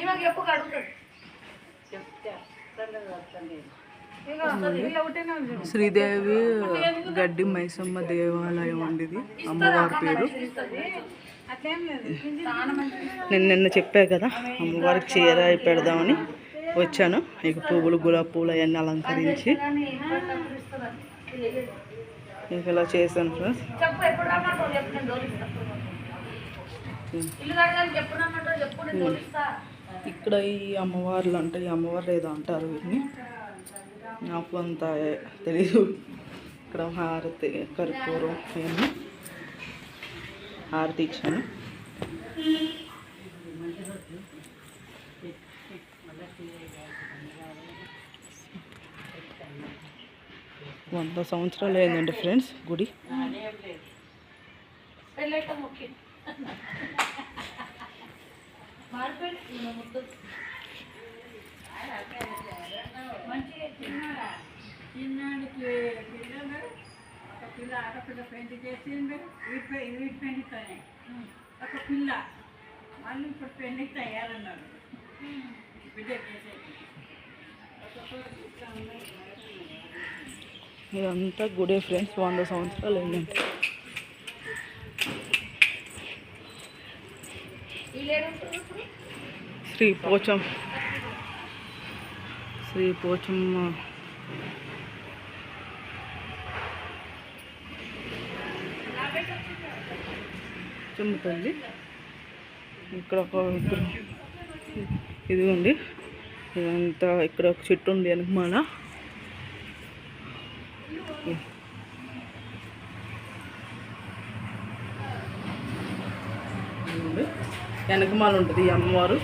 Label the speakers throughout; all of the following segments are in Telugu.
Speaker 1: ఈమెకి కడుగుతుంది
Speaker 2: శ్రీదేవి గడ్డి మైసమ్మ దేవాలయం అండి ఇది అమ్మవారి పేరు. నేను నిన్న చెప్పా కదా అమ్మవారికి చీర పెడదామని వచ్చాను. ఇక పువ్వులు గులాబీ పూలు అవన్నీ అలంకరించి. ఇక ఇలా చేశాను ఫ్రెండ్స్. ఇక్కడ ఈ అమ్మవార్లు అంటే ఈ అమ్మవారు ఏదో అంటారు వీటిని? నాకు అంత తెలీదు. ఇక్కడ హారతి కర్పూరం ఇవన్నీ. హారతి ఇచ్చాను. వంద సంవత్సరాలు అయిందండి ఫ్రెండ్స్ గుడి.
Speaker 3: చిన్నాడికి పిల్లలు ఒక పిల్ల ఆడపిల్ల పెళ్ళి చేసిండు వీటి వీటి పెళ్ళితోనే ఒక పిల్ల. మళ్ళీ ఇప్పుడు పెళ్ళి తయారన్నారు. బిడ్డ చేసేది.
Speaker 2: ఇదంతా గుడే ఫ్రెండ్స్ వంద సంవత్సరాలు అయిందండి. శ్రీ పోచం. శ్రీ పోచమ్మ చెమ్ముతుంది ఇక్కడ ఒక ఇది ఇదిగోండి. ఇదంతా ఇక్కడ ఒక చెట్టు ఉంది అనుకుమాల Thank you. వెనకమాల ఉంటుంది ఈ అమ్మవారు.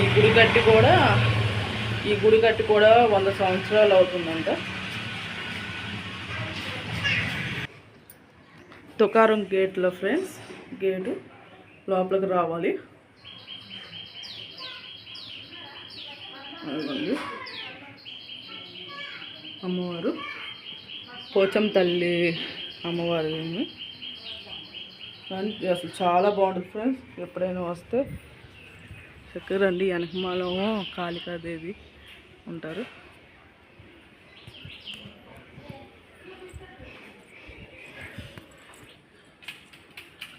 Speaker 2: ఈ గుడి కట్టి కూడా ఈ గుడి కట్టి కూడా వంద సంవత్సరాలు అవుతుందంట. తుకారం గేట్లో ఫ్రెండ్స్ గేటు లోపలికి రావాలి. అమ్మవారు. పోచం తల్లి అమ్మవారు కానీ అసలు చాలా బాగుంటుంది ఫ్రెండ్స్ ఎప్పుడైనా వస్తే చక్కగా రండి. వెనకమాలేమో కాళికాదేవి ఉంటారు.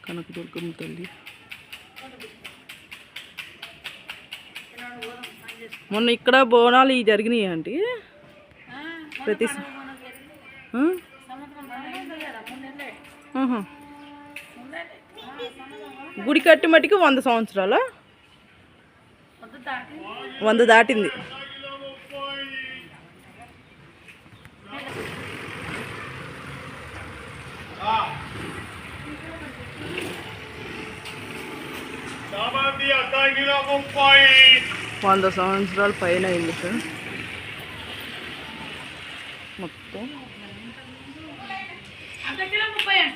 Speaker 2: కనకదుర్గమ్మ తల్లి. మొన్న ఇక్కడ బోనాలు ఇవి జరిగినాయి ఆంటీ. ప్రతి. గుడి కట్టి మటుకు వంద సంవత్సరాల? వంద దాటింది. వంద సంవత్సరాల పైన అయింది సార్. మొత్తం.
Speaker 1: ముప్పై అంట.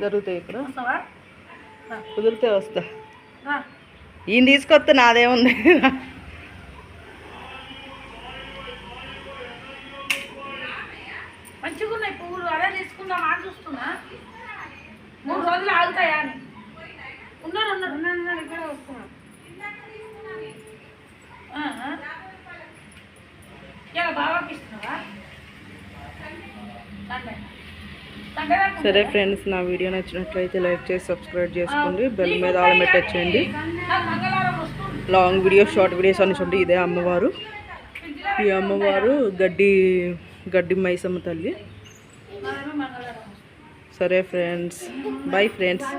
Speaker 2: జరుగుతాయి ఇక్కడ. కుదిరితే వస్తా. ఈయన తీసుకొస్తే నాదేముంది?
Speaker 1: మంచిగా ఉన్నాయి పువ్వులు. అదే తీసుకుందాం అని చూస్తున్నా. మూడు రోజులు ఆగుతాయా అని.
Speaker 2: సరే ఫ్రెండ్స్ నా వీడియో నచ్చినట్లయితే లైక్ చేసి సబ్స్క్రైబ్ చేసుకోండి. బెల్ మీద ఆల్
Speaker 1: మంగళవారం వస్తుంది.
Speaker 2: లాంగ్ వీడియోస్ షార్ట్ వీడియోస్ అని చూడండి ఇదే అమ్మవారు. ఈ అమ్మవారు గడ్డి గడ్డి మైసమ్మ తల్లి. సరే ఫ్రెండ్స్ బై ఫ్రెండ్స్.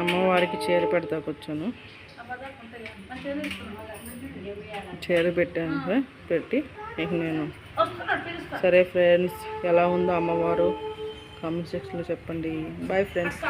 Speaker 2: అమ్మవారికి చీర పెడతాకు వచ్చాను చీర పెట్టాను పెట్టి ఇక నేను. సరే ఫ్రెండ్స్ ఎలా ఉందో అమ్మవారు కామెంట్ సెక్షన్లో చెప్పండి. Bye friends